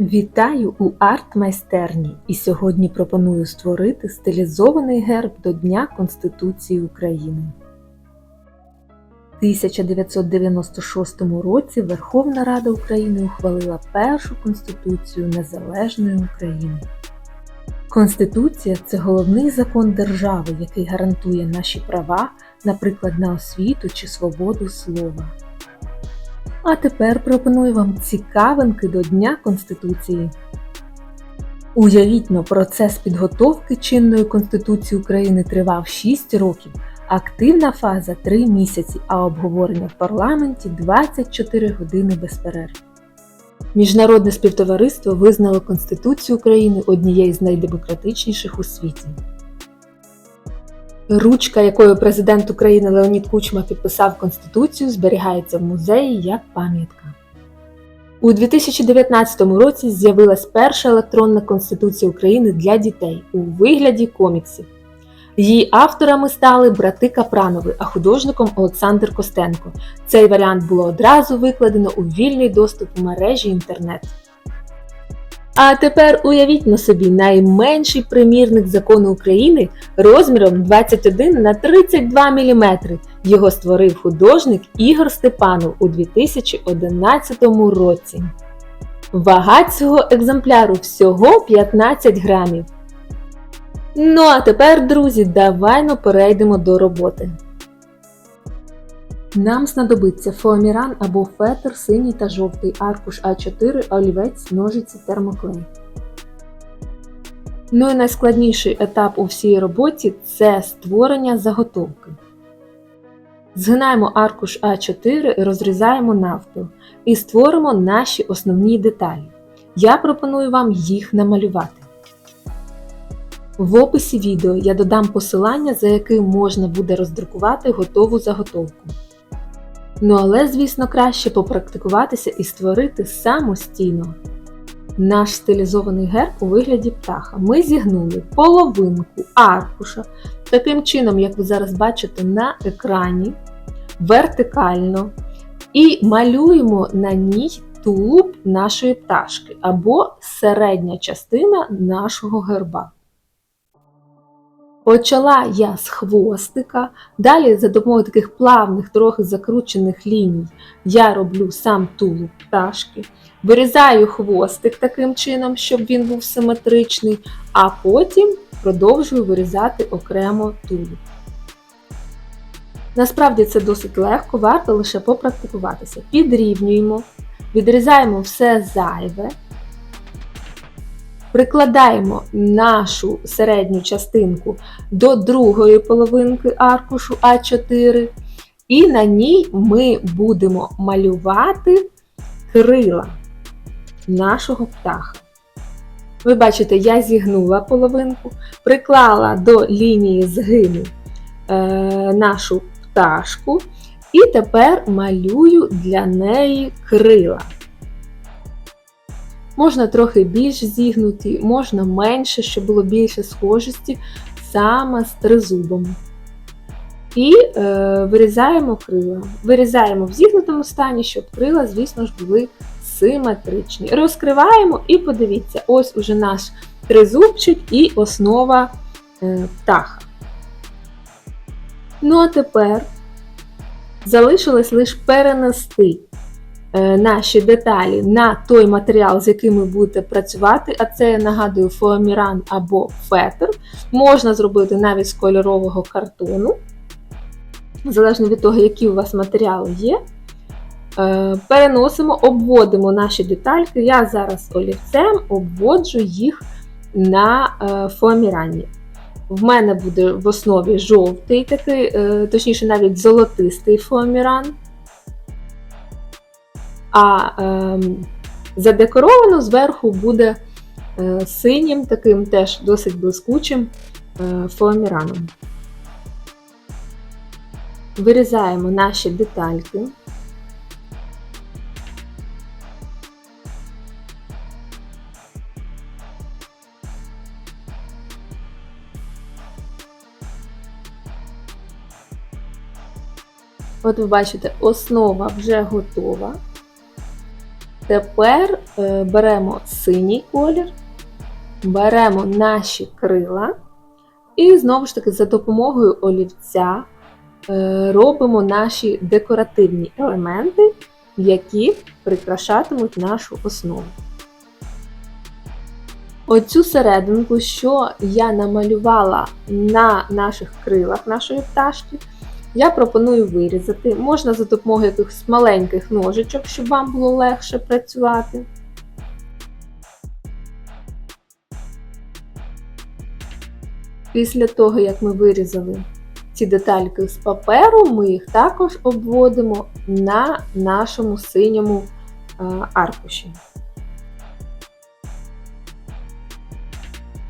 Вітаю у арт-майстерні і сьогодні пропоную створити стилізований герб до Дня Конституції України. У 1996 році Верховна Рада України ухвалила першу Конституцію Незалежної України. Конституція це головний закон держави, який гарантує наші права, наприклад, на освіту чи свободу слова. А тепер пропоную вам цікавинки до Дня Конституції. Уявіть но, процес підготовки чинної Конституції України тривав 6 років, активна фаза 3 місяці, а обговорення в парламенті 24 години без перерв. Міжнародне співтовариство визнало Конституцію України однією з найдемократичніших у світі. Ручка, якою президент України Леонід Кучма підписав Конституцію, зберігається в музеї як пам'ятка. У 2019 році з'явилась перша електронна Конституція України для дітей у вигляді коміксів. Її авторами стали брати Капранови, а художником Олександр Костенко. Цей варіант було одразу викладено у вільний доступ у мережі інтернет. А тепер уявіть на собі найменший примірник закону України розміром 21 на 32 мм. Його створив художник Ігор Степанов у 2011 році. Вага цього екземпляру всього 15 грамів. Ну а тепер, друзі, давайно перейдемо до роботи. Нам знадобиться фоаміран або фетр синій та жовтий, аркуш А4, олівець, ножиці, термоклей. Ну і найскладніший етап у всій роботі це створення заготовки. Згинаємо аркуш А4 і розрізаємо навпіл і створимо наші основні деталі. Я пропоную вам їх намалювати. В описі відео я додам посилання, за яким можна буде роздрукувати готову заготовку. Ну але, звісно, краще попрактикуватися і створити самостійно. Наш стилізований герб у вигляді птаха. Ми зігнули половинку аркуша, таким чином, як ви зараз бачите на екрані, вертикально, і малюємо на ній тулуб нашої пташки або середня частина нашого герба. Почала я з хвостика, далі за допомогою таких плавних, трохи закручених ліній я роблю сам тулуб пташки, вирізаю хвостик таким чином, щоб він був симетричний, а потім продовжую вирізати окремо тулуб. Насправді це досить легко, варто лише попрактикуватися. Підрівнюємо, відрізаємо все зайве. Прикладаємо нашу середню частинку до другої половинки аркушу А4, і на ній ми будемо малювати крила нашого птаха. Ви бачите, я зігнула половинку, приклала до лінії згину е, нашу пташку, і тепер малюю для неї крила. Можна трохи більш зігнуті, можна менше, щоб було більше схожості саме з тризубом. І е, вирізаємо крила. Вирізаємо в зігнутому стані, щоб крила, звісно ж, були симетричні. Розкриваємо і подивіться, ось уже наш тризубчик і основа е, птаха. Ну, а тепер залишилось лише перенести наші деталі на той матеріал, з яким ви будете працювати, а це, я нагадую, фоаміран або фетр. Можна зробити навіть з кольорового картону, залежно від того, які у вас матеріали є. Е, переносимо, обводимо наші детальки. Я зараз олівцем обводжу їх на е, фоамірані. В мене буде в основі жовтий, такий, точніше, навіть золотистий фоаміран а е, задекоровано зверху буде е, синім, таким теж досить блискучим е, фоаміраном. Вирізаємо наші детальки. От ви бачите, основа вже готова. Тепер е, беремо синій колір, беремо наші крила і знову ж таки за допомогою олівця е, робимо наші декоративні елементи, які прикрашатимуть нашу основу. Оцю серединку, що я намалювала на наших крилах нашої пташки, я пропоную вирізати. Можна за допомогою якихось маленьких ножичок, щоб вам було легше працювати. Після того, як ми вирізали ці детальки з паперу, ми їх також обводимо на нашому синьому е, аркуші.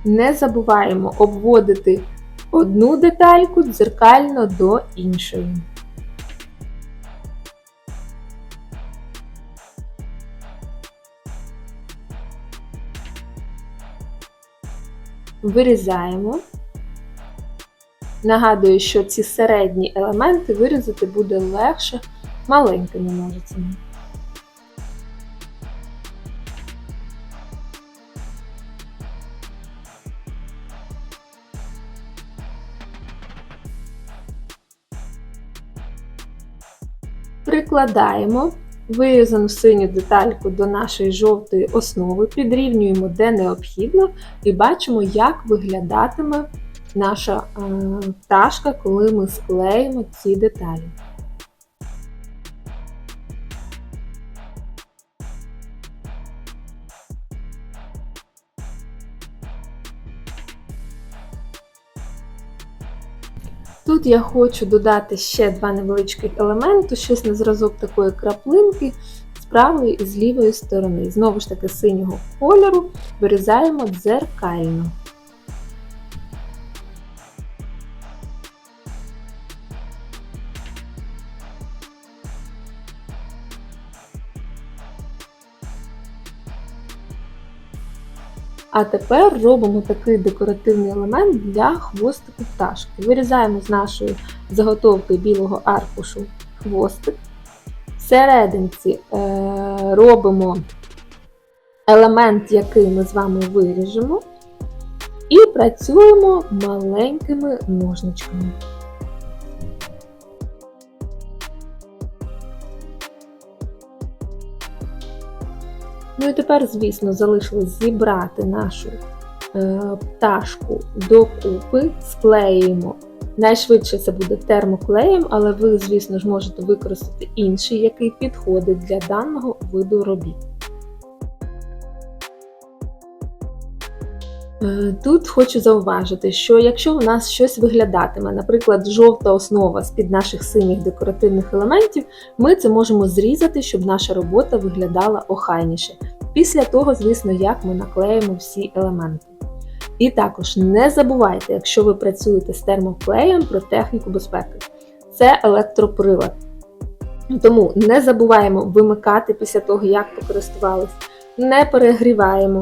Не забуваємо обводити одну детальку дзеркально до іншої. Вирізаємо. Нагадую, що ці середні елементи вирізати буде легше маленькими ножицями. Прикладаємо вирізану синю детальку до нашої жовтої основи, підрівнюємо де необхідно, і бачимо, як виглядатиме наша е, пташка, коли ми склеїмо ці деталі. Тут я хочу додати ще два невеличких елементи, щось на зразок такої краплинки з правої і з лівої сторони. Знову ж таки, синього кольору вирізаємо дзеркально. А тепер робимо такий декоративний елемент для хвостику пташки. Вирізаємо з нашої заготовки білого аркушу хвостик. Всерединці е, робимо елемент, який ми з вами виріжемо, і працюємо маленькими ножничками. Ну і тепер, звісно, залишилось зібрати нашу е, пташку докупи, склеїмо. Найшвидше це буде термоклеєм, але ви, звісно ж, можете використати інший, який підходить для даного виду робіт. Тут хочу зауважити, що якщо у нас щось виглядатиме, наприклад, жовта основа з-під наших синіх декоративних елементів, ми це можемо зрізати, щоб наша робота виглядала охайніше. Після того, звісно, як ми наклеїмо всі елементи. І також не забувайте, якщо ви працюєте з термоклеєм про техніку безпеки. Це електроприлад. Тому не забуваємо вимикати після того, як покористувались, не перегріваємо.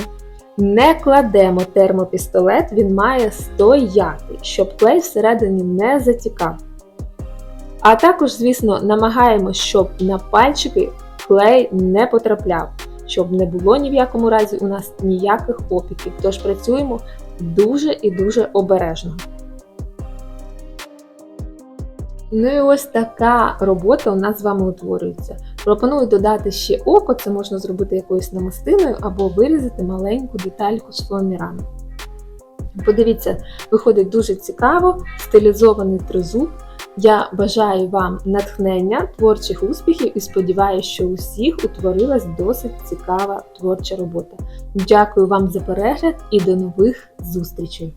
Не кладемо термопістолет, він має стояти, щоб клей всередині не затікав. А також, звісно, намагаємося, щоб на пальчики клей не потрапляв, щоб не було ні в якому разі у нас ніяких опіків. Тож працюємо дуже і дуже обережно. Ну і ось така робота у нас з вами утворюється. Пропоную додати ще око, це можна зробити якоюсь намистиною або вирізати маленьку детальку з фоамірану. Подивіться, виходить дуже цікаво, стилізований тризуб. Я бажаю вам натхнення, творчих успіхів і сподіваюся, що у всіх утворилась досить цікава творча робота. Дякую вам за перегляд і до нових зустрічей!